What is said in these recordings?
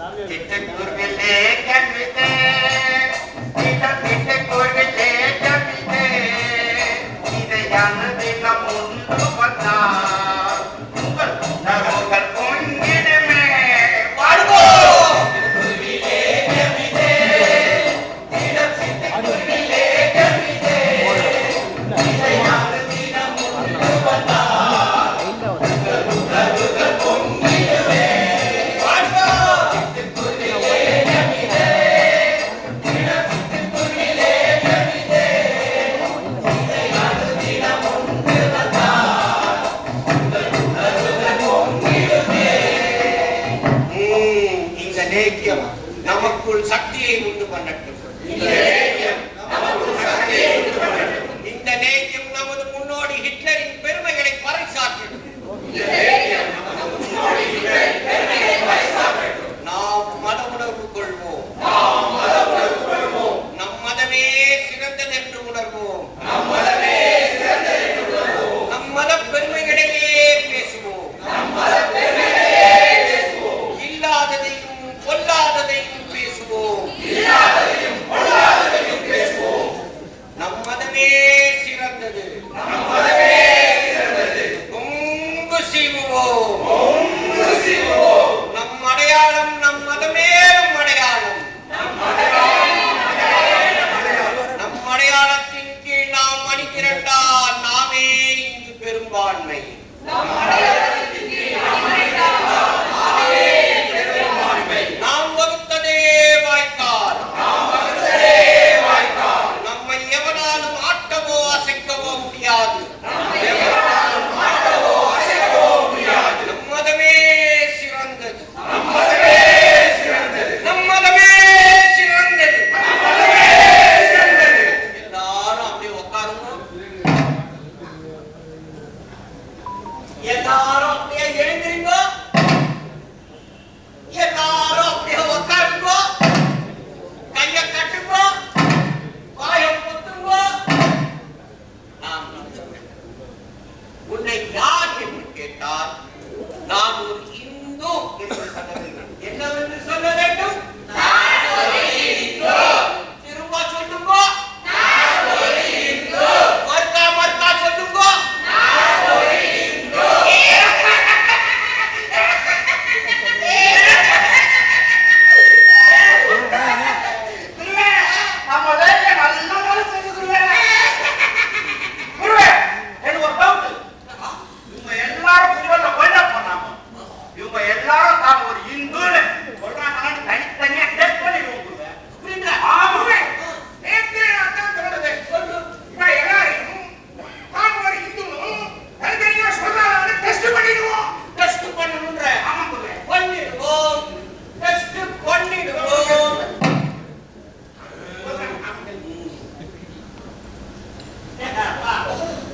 Kita kurbi lekan kita, kita kita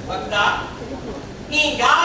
வந்தா நீ யார்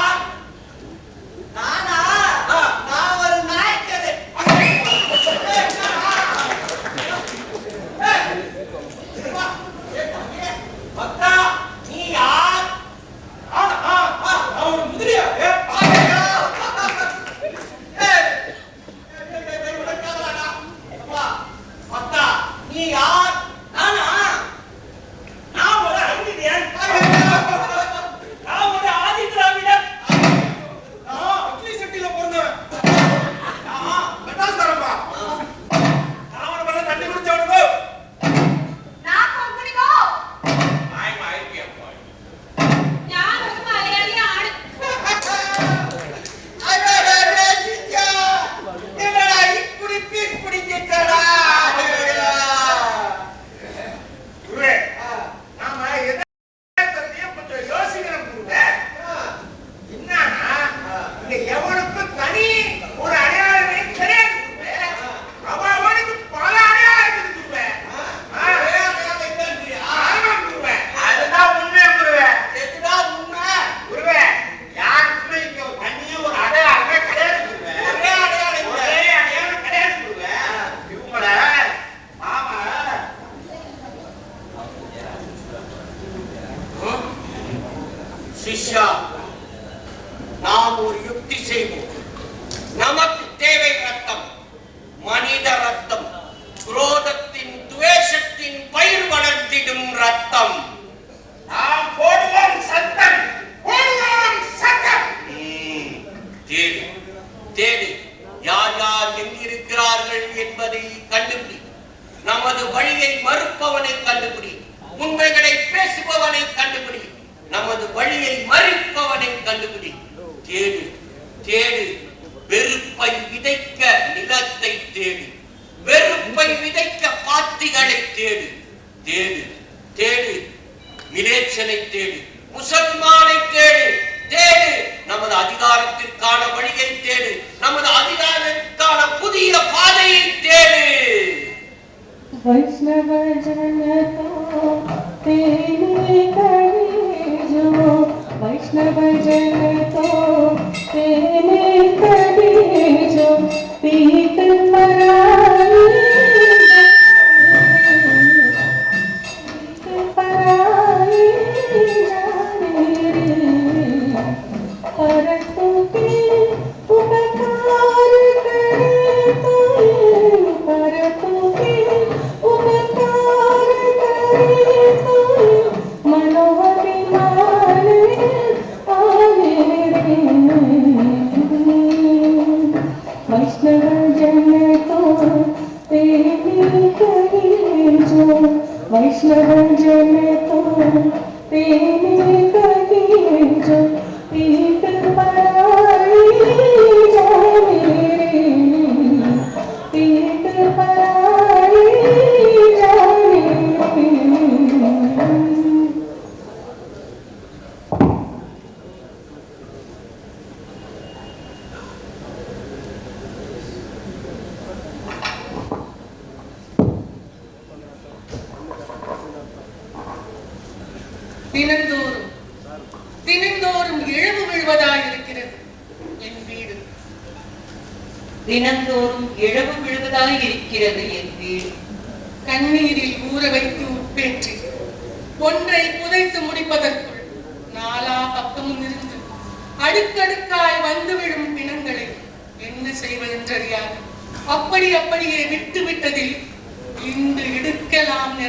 कृष्ण भजन तो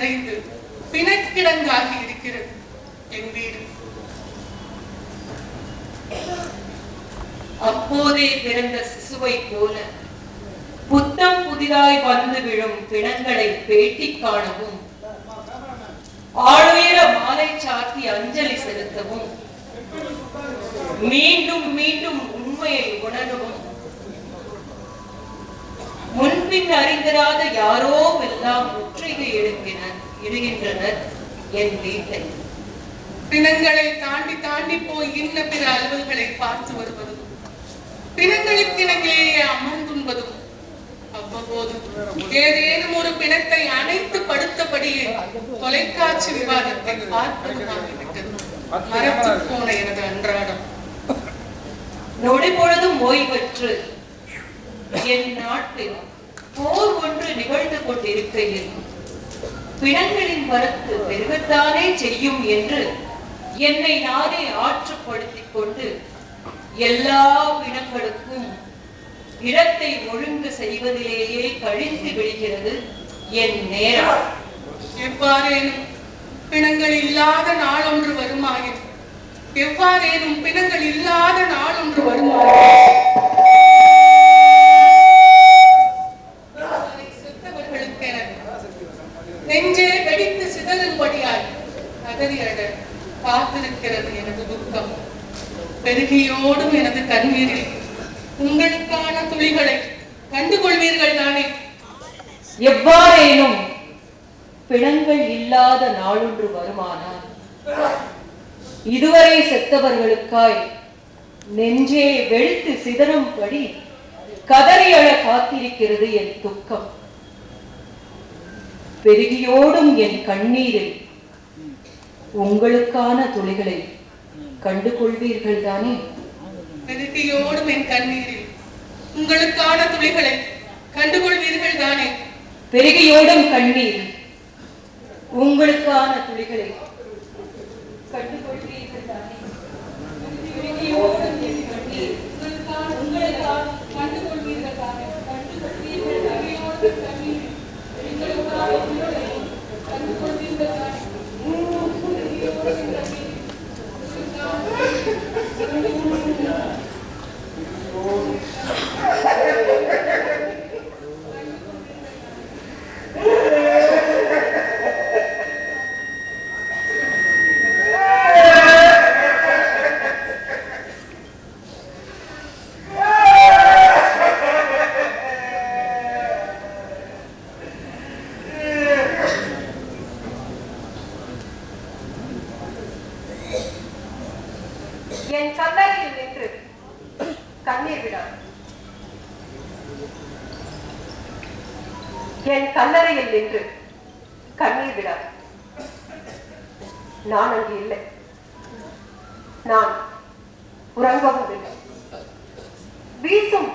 நிறைந்து பிணக்கிடங்காகி இருக்கிறது என் வீடு. அப்போதே பிறந்த சிசுவை போல புத்தம் புதிதாய் வந்து விழும் பிணங்களை பேட்டி காணவும் ஆளுயர மாலை சாத்தி அஞ்சலி செலுத்தவும் மீண்டும் மீண்டும் உண்மையை உணரவும் முன்பின் அறிந்திராத யாரோ எல்லாம் முற்றுகை எடுக்கினர் இடுகின்றனர் என் வீட்டை. பிணங்களை தாண்டி தாண்டி போய் இன்ன பிற அலுவல்களை பார்த்து வருவதும் பிணங்களுக்கிணங்கிலேயே அமர்ந்துண்பதும் அவ்வப்போது ஏதேனும் ஒரு பிணத்தை அணைத்து படுத்தபடியே தொலைக்காட்சி விவாதத்தை பார்ப்பதுமாகிவிட்டது மரத்து போன எனது அன்றாடம். நொடி பொழுதும் ஓய்வற்று என் நாட்டில் போர் ஒன்று நிகழ்ந்து கொண்டிருக்கையில் பிணங்களின் வரத்து பெருகத்தானே செய்யும் என்று என்னை நானே ஆற்றுப்படுத்திக் கொண்டு எல்லா பிணங்களுக்கும் இடத்தை ஒழுங்கு செய்வதிலேயே கழிந்து விடுகிறது என் நேரம் எவ்வாறேனும் பிணங்கள் இல்லாத நாள் ஒன்று வருமாயின். எவ்வாறேனும் பிணங்கள் இல்லாத நாள் ஒன்று வருமாயின். நெஞ்சே வெடித்து சிதறும்படியாய் கதறி அழ காத்திருக்கிறது எனது துக்கம். பெருகியோடும் எனது கண்ணீரில் உங்களுக்கான துளிகளை கண்டுகொள்வீர்கள் தானே? எவ்வாறேனும் பிணங்கள் இல்லாத நாளொன்று வருமானால் இதுவரை செத்தவர்களுக்காய் நெஞ்சே வெளுத்து சிதறும்படி கதறி அழ காத்திருக்கிறது என் துக்கம். பெருகியோடும் என் கண்ணீரில் உங்களுக்கான துளிகளை கண்டுகொள்வீர்கள் தானே பெருகியோடும் என் கண்ணீரில் உங்களுக்கான துளிகளை கண்டுகொள்வீர்கள் தானே பெருகியோடும் கண்ணீர் உங்களுக்கான துளிகளை கண்டுகொள்வீர்கள் தானே பெருகியோடும் என் கண்ணீர் உங்களுக்கான உங்களுக்கான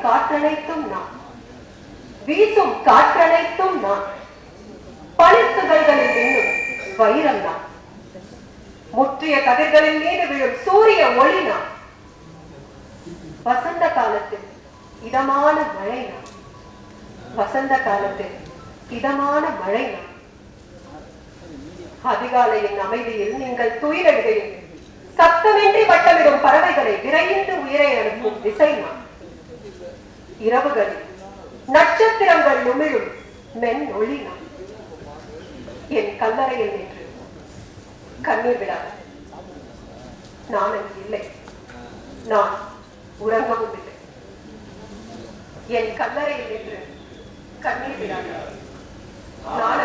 காற்றனைத்தும் நான். வீசும் காற்றனைத்தும் நான். பனித்துகள்களில் இன்னும் வைரம் நான். முற்றிய கதிர்களின் மீது விழும் சூரிய ஒளி நான். வசந்த காலத்தில் இதமான மழை நான். வசந்த காலத்தில் இதமான மழை நான். அதிகாலையின் அமைதியில் நீங்கள் துயிலெடுகையில் சத்தமின்றி வட்டமிடும் பறவைகளை விரைந்து உயிரை அனுப்பும் திசை நான். இரவுகள். நட்சத்திரங்கள் நுமிழும் மென் ஒளி என் கல்லறையில் நின்று கண்ணீர் விடாது. நான் அங்கு இல்லை. நான் உறங்கவும் இல்லை. என் கல்லறையில் நின்று கண்ணீர் விடாது. நான்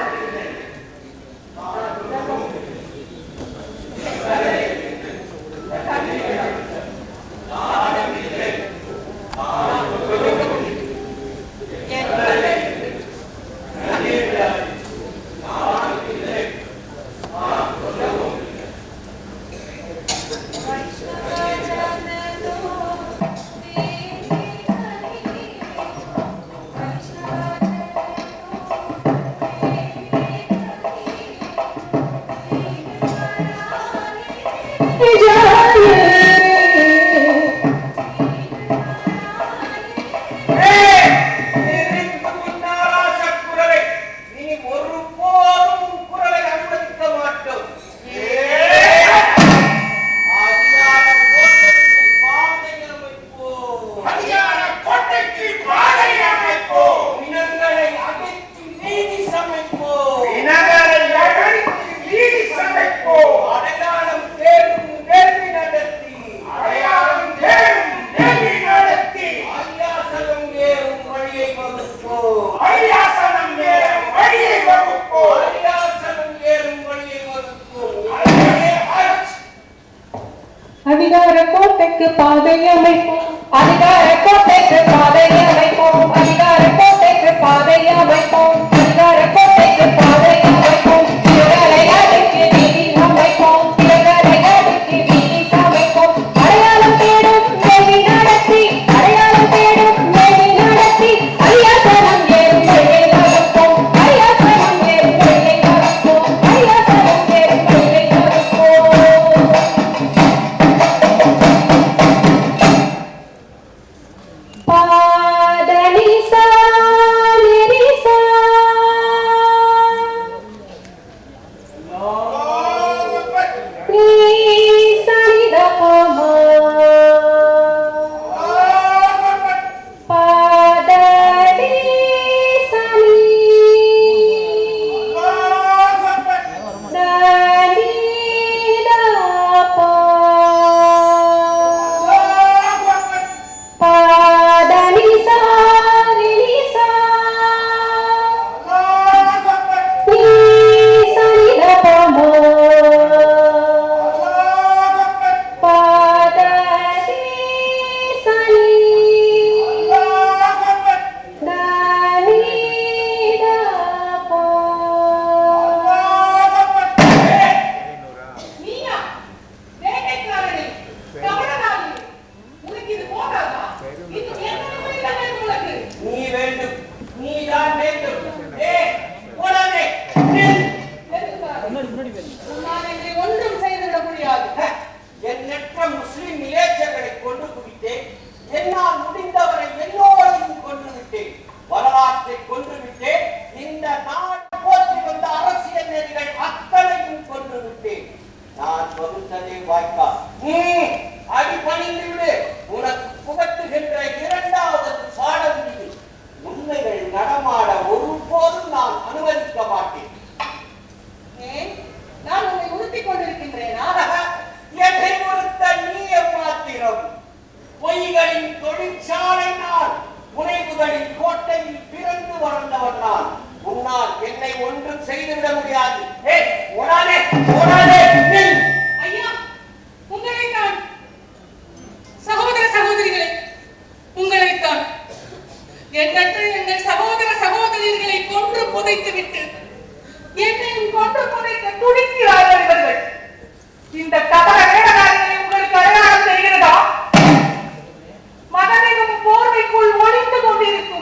நீ அடிபணிந்து விடு. உனக்கு புகட்டுகின்ற இரண்டாவது பாடம் இது. உண்மைகள் நடமாட ஒருபோதும் நான் அனுமதிக்க மாட்டேன். நான் உன்னை உறுத்திக் கொண்டிருக்கின்றேனா? என்னை உறுத்த நீ மாத்திரம் பொய்களின் தொழிற்சாலை நான் உனைவுகளின் கோட்டையில் பிறந்து வளர்ந்தவன் நான். உன்னால் என்னை ஒன்றும் செய்துவிட முடியாது. ஏ ஓடாதே ஓடாதே எண்ணற்ற எங்கள் சகோதர சகோதரிகளை கொன்று புதைத்து விட்டு என்னையும் கொன்று புதைத்து துடிக்கிறார்கள் இவர்கள் இந்த கதற வேடகாரிகளை உங்களுக்கு அடையாளம் தெரிகிறதா? மதனையும் போர்வைக்குள் ஒளிந்து கொண்டிருக்கும்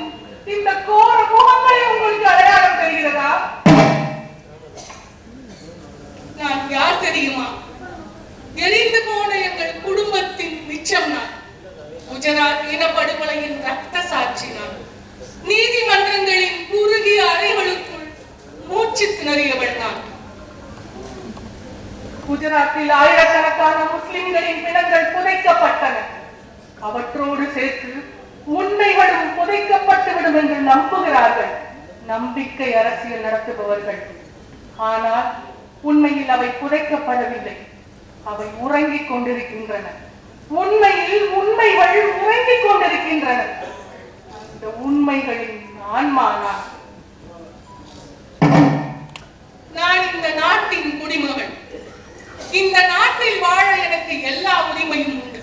எல்லா உரிமையும் உண்டு.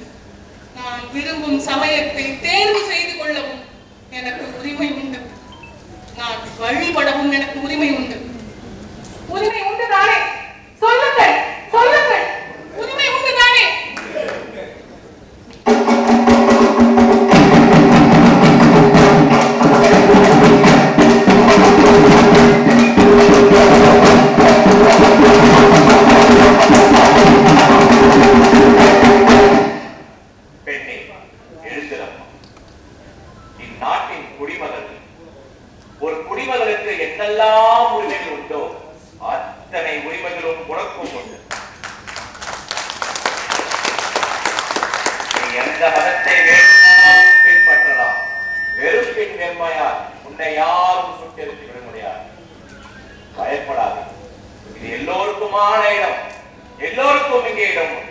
நான் விரும்பும் சமயத்தை தேர்வு செய்து கொள்ளவும் எனக்கு உரிமை உண்டு. நான் வழிபடவும் எனக்கு உரிமை உண்டு. எந்த மதத்தை வேண்டுமானாலும் பின்பற்றலாம் வெறுப்பின் வெம்மையால் உன்னை யாரும் சுட்டெடுத்து விட முடியாது. பயப்படாது. இது எல்லோருக்குமான இடம். எல்லோருக்கும் இங்கே இடம் உண்டு.